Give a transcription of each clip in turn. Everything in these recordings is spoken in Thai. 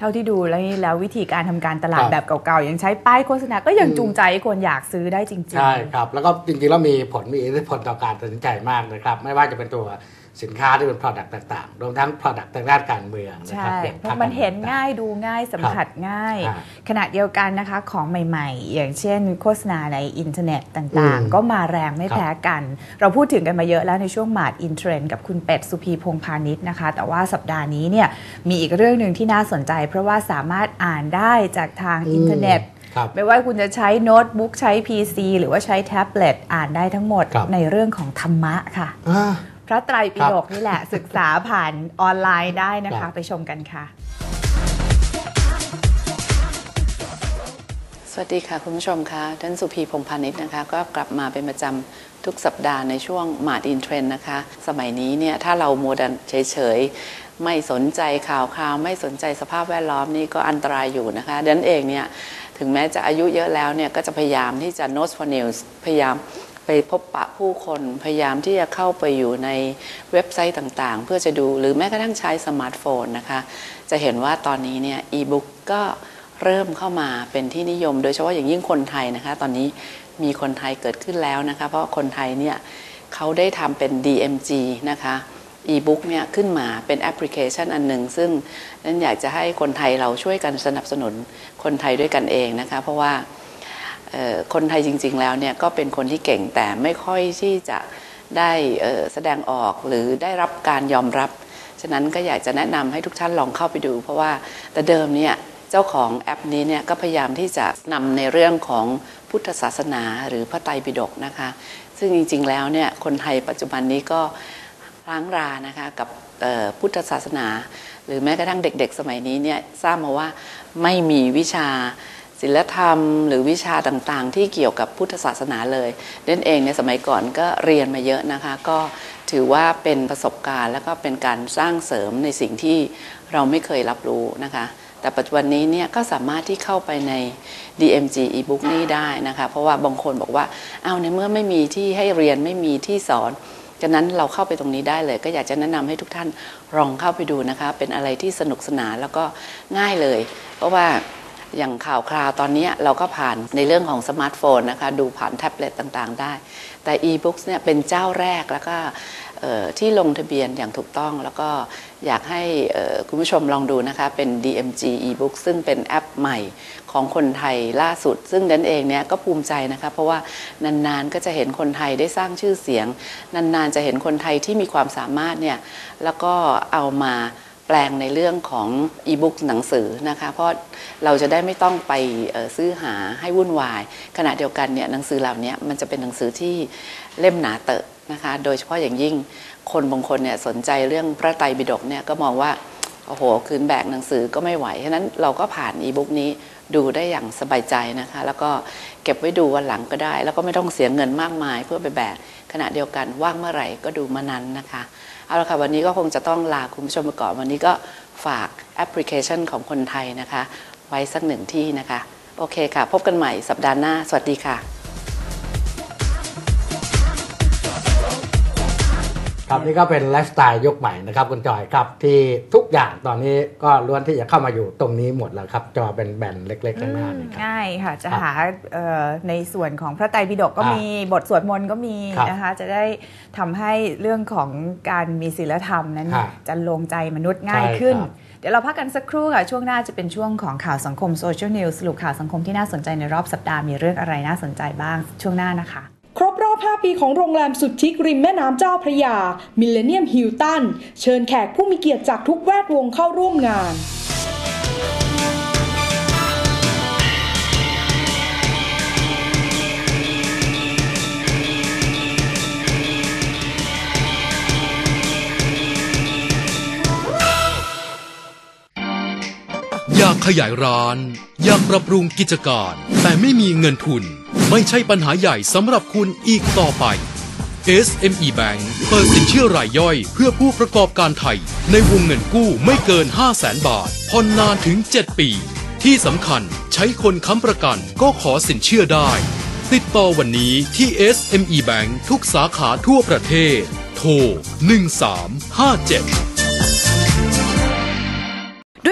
เท่าที่ดูแล้วแล้ววิธีการทำการตลาดครับแบบเก่าๆยังใช้ป้ายโฆษณาก็ยังจูงใจให้คนอยากซื้อได้จริงใช่ครับ แล้วก็จริงๆแล้วมีผลมีอิทธิพลต่อการตัดสินใจมากนะครับ ไม่ว่าจะเป็นตัว สินค้าที่เป็น Product ต่างๆ รวมทั้ง Product ทางด้านการเมืองๆนะใช่ครับอย่งเพราะมันเห็นง่ายดูง่ายสัมผัสง่ายครับขณะเดียวกันนะคะของใหม่ๆ อย่างเช่น โฆษณาในอินเทอร์เน็ตต่างอืมๆก็มาแรงไม่ครับแพ้กัน เราพูดถึงกันมาเยอะแล้วในช่วงหมาดอินเทรนด์กับคุณเป็ดสุพีพงษ์พาณิชย์นะคะ แต่ว่าสัปดาห์นี้เนี่ยมีอีกเรื่องหนึ่งที่น่าสนใจ เพราะว่าสามารถอ่านได้จากทางอินเทอร์เน็ตครับไม่ว่าคุณจะใช้โน้ตบุ๊กใช้ PC หรือว่าใช้แท็บเล็ตอ่านได้ทั้งหมดครับในเรื่องของธรรมะค่ะอ่าพ ระไตรปิฎกนี่แหละ ศึกษาผ่านออนไลน์ได้นะครัคะบไปชมกันค่ะ สวัสดีค่ะ คุณผู้ชมคะท่านสุพีพงษ์พาณิชย์นะคะ ก็กลับมาเป็นประจำทุกสัปดาห์ในช่วงมาดอินเทรนนะคะ สมัยนี้เนี่ยถ้าเราโมดันเฉยๆ ไม่สนใจข่าวคราว ไม่สนใจสภาพแวดล้อมนี่ก็อันตรายอยู่นะคะดังนั้นเองเนี่ยถึงแม้จะอายุเยอะแล้วเนี่ยก็จะพยายามที่จะ note for news พยายาม ไปพบปะผู้คนพยายามที่จะเข้าไปอยู่ในเว็บไซต์ต่างๆ เพื่อจะดูหรือแม้กระทั่งใช้สมาร์ทโฟนนะคะ จะเห็นว่าตอนนี้เนี่ยอีบุ๊กก็เริ่มเข้ามาเป็นที่นิยม โดยเฉพาะอย่างยิ่งคนไทยนะคะ ตอนนี้มีคนไทยเกิดขึ้นแล้วนะคะ เพราะคนไทยเนี่ยเขาได้ทำเป็น DMG นะคะอีบุ๊กเนี่ยขึ้นมาเป็นแอปพลิเคชันอันหนึ่งซึ่งนั้นอยากจะให้คนไทยเราช่วยกันสนับสนุนคนไทยด้วยกันเองนะคะ เพราะว่า คนไทยจริง ๆ แล้วเนี่ยก็เป็นคนที่เก่งแต่ไม่ค่อยที่จะได้แสดงออกหรือได้รับการยอมรับ ฉะนั้นก็อยากจะแนะนำให้ทุกท่านลองเข้าไปดู เพราะว่าแต่เดิมเนี่ยเจ้าของแอปนี้เนี่ยก็พยายามที่จะนำในเรื่องของพุทธศาสนาหรือพระไตรปิฎกนะคะ ซึ่งจริง ๆ แล้วเนี่ยคนไทยปัจจุบันนี้ก็ร้างรานะคะกับพุทธศาสนา หรือแม้กระทั่งเด็ก ๆ สมัยนี้เนี่ยทราบมาว่าไม่มีวิชา ศิลธรรม หรือวิชาต่างๆ ที่เกี่ยวกับพุทธศาสนาเลยเด่นเองในสมัยก่อนก็เรียนมาเยอะนะคะ ก็ถือว่าเป็นประสบการณ์แล้วก็เป็นการสร้างเสริมในสิ่งที่เราไม่เคยรับรู้นะคะแต่ปัจจุบันนี้เนี่ยก็สามารถที่เข้าไปใน DMG ebook นี้ได้นะคะ เพราะว่าบางคนบอกว่าเอาในเมื่อไม่มีที่ให้เรียนไม่มีที่สอนฉะนั้นเราเข้าไปตรงนี้ได้เลย ก็อยากจะแนะนำให้ทุกท่านลองเข้าไปดูนะคะ เป็นอะไรที่สนุกสนานแล้วก็ง่ายเลย เพราะว่า อย่างข่าวคราวตอนนี้เราก็ผ่านในเรื่องของสมาร์ทโฟนนะคะดูผ่านแท็บเล็ตต่างๆ ได้ แต่ e-books เนี่ยเป็นเจ้าแรกแล้วก็ที่ลงทะเบียนอย่างถูกต้อง แล้วก็อยากให้คุณผู้ชมลองดูนะคะ เป็น DMG e-book ซึ่งเป็นแอปใหม่ของคนไทยล่าสุด ซึ่งดันเองเนี่ยก็ภูมิใจนะคะ เพราะว่านานๆก็จะเห็นคนไทยได้สร้างชื่อเสียง นานๆจะเห็นคนไทยที่มีความสามารถเนี่ยแล้วก็เอามา แปลงในเรื่องของอีบุ๊กหนังสือนะคะ เพราะเราจะได้ไม่ต้องไปซื้อหาให้วุ่นวาย ขณะเดียวกันเนี่ยหนังสือเหล่านี้มันจะเป็นหนังสือที่เล่มหนาเตอะนะคะ โดยเฉพาะอย่างยิ่งคนบางคนเนี่ยสนใจเรื่องพระไตรปิฎกเนี่ยก็มองว่า โอ้โห คืนแบกหนังสือก็ไม่ไหว ฉะนั้นเราก็ผ่านอีบุ๊กนี้ดูได้อย่างสบายใจนะคะ แล้วก็เก็บไว้ดูวันหลังก็ได้ แล้วก็ไม่ต้องเสียเงินมากมาย เพื่อไปแบก ขณะเดียวกันว่างเมื่อไหร่ก็ดูมานั้นนะคะ เอาละค่ะ วันนี้ก็คงจะต้องลาคุณผู้ชมไปก่อน วันนี้ก็ฝากแอปพลิเคชันของคนไทยนะคะ ไว้สักหนึ่งที่นะคะ โอเคค่ะ พบกันใหม่สัปดาห์หน้า สวัสดีค่ะ ครับนี่ก็เป็นไลฟ์สไตล์ยุคใหม่นะครับคุณจอยครับที่ทุกอย่างตอนนี้ก็ล้วนที่จะเข้ามาอยู่ตรงนี้หมดแล้วครับจอเป็นแบนเล็กๆข้างหน้านี่ครับง่ายค่ะจะครับหาเอ่อในส่วนของพระไตรปิฎกก็อ่ามีมีบทสวดมนต์ก็มีครับนะคะจะได้ทำให้เรื่องของการมีศีลธรรมนั้นครับจะลงใจมนุษย์ง่ายใช่ขึ้นครับเดี๋ยวเราพักกันสักครู่ค่ะ ช่วงหน้าจะเป็นช่วงของข่าวสังคมโซเชียลนิวสรุปข่าวสังคมที่น่าสนใจในรอบสัปดาห์มีเรื่องอะไรน่าสนใจบ้างช่วงหน้านะคะ ครบรอบ 5 ปีของโรงแรมสุดชิคริมแม่น้ำเจ้าพระยา มิเลเนียมฮิลตัน เชิญแขกผู้มีเกียรติจากทุกแวดวงเข้าร่วมงานอยากขยายร้าน อยากปรับปรุงกิจการ แต่ไม่มีเงินทุน ไม่ใช่ปัญหาใหญ่สำหรับคุณอีกต่อไป SME Bank เปิดสินเชื่อรายย่อย เพื่อผู้ประกอบการไทย ในวงเงินกู้ไม่เกิน 5 0 0แสนบาทผ่อนนานถึง 7 ปี ที่สำคัญใช้คนค้ำประกันก็ขอสินเชื่อได้ ติดต่อวันนี้ที่ SME Bank ทุกสาขาทั่วประเทศ โทร 1357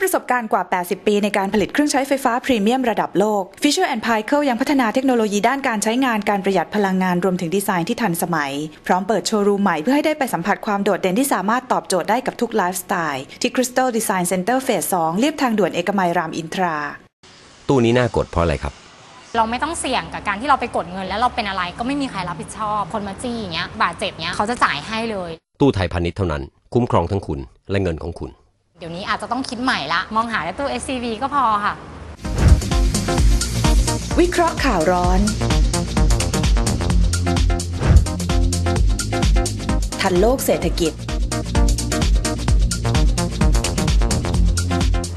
ประสบการณ์กว่า 80 ปีในการผลิตเครื่องใช้ไฟฟ้าพรีเมียมระดับโลก Fisher p i c e ยังพัฒนาเทคโนโลยีด้านการใช้งานการประหยัดพลังงานรวมถึงดีไซน์ที่ทันสมัย พร้อมเปิดโชว์รูมใหม่เพื่อให้ได้ไปสัมผัสความโดดเด่นที่สามารถตอบโจทย์ได้กับทุกไลฟ์สไตล์ที่ Crystal Design Center Phase 2เรียบทางด่วนเอกมัยรามอินทรา ตู้นี้น่ากดเพราะอะไรครับเราไม่ต้องเสี่ยงกับการที่เราไปกดเงิน แล้วเราเป็นอะไรก็ไม่มีใครรับผิดชอบ คนมาจี้อย่างเงี้ยบาดเจ็บเงี้ยเขาจะจ่ายให้เลย ตู้ไทยพาณิชย์เท่านั้น คุ้มครองทั้งคุณและเงินของคุณ เดี๋ยวนี้อาจจะต้องคิดใหม่ละ มองหาในตู้ SCV ก็พอค่ะ วิเคราะห์ข่าวร้อน ทันโลกเศรษฐกิจ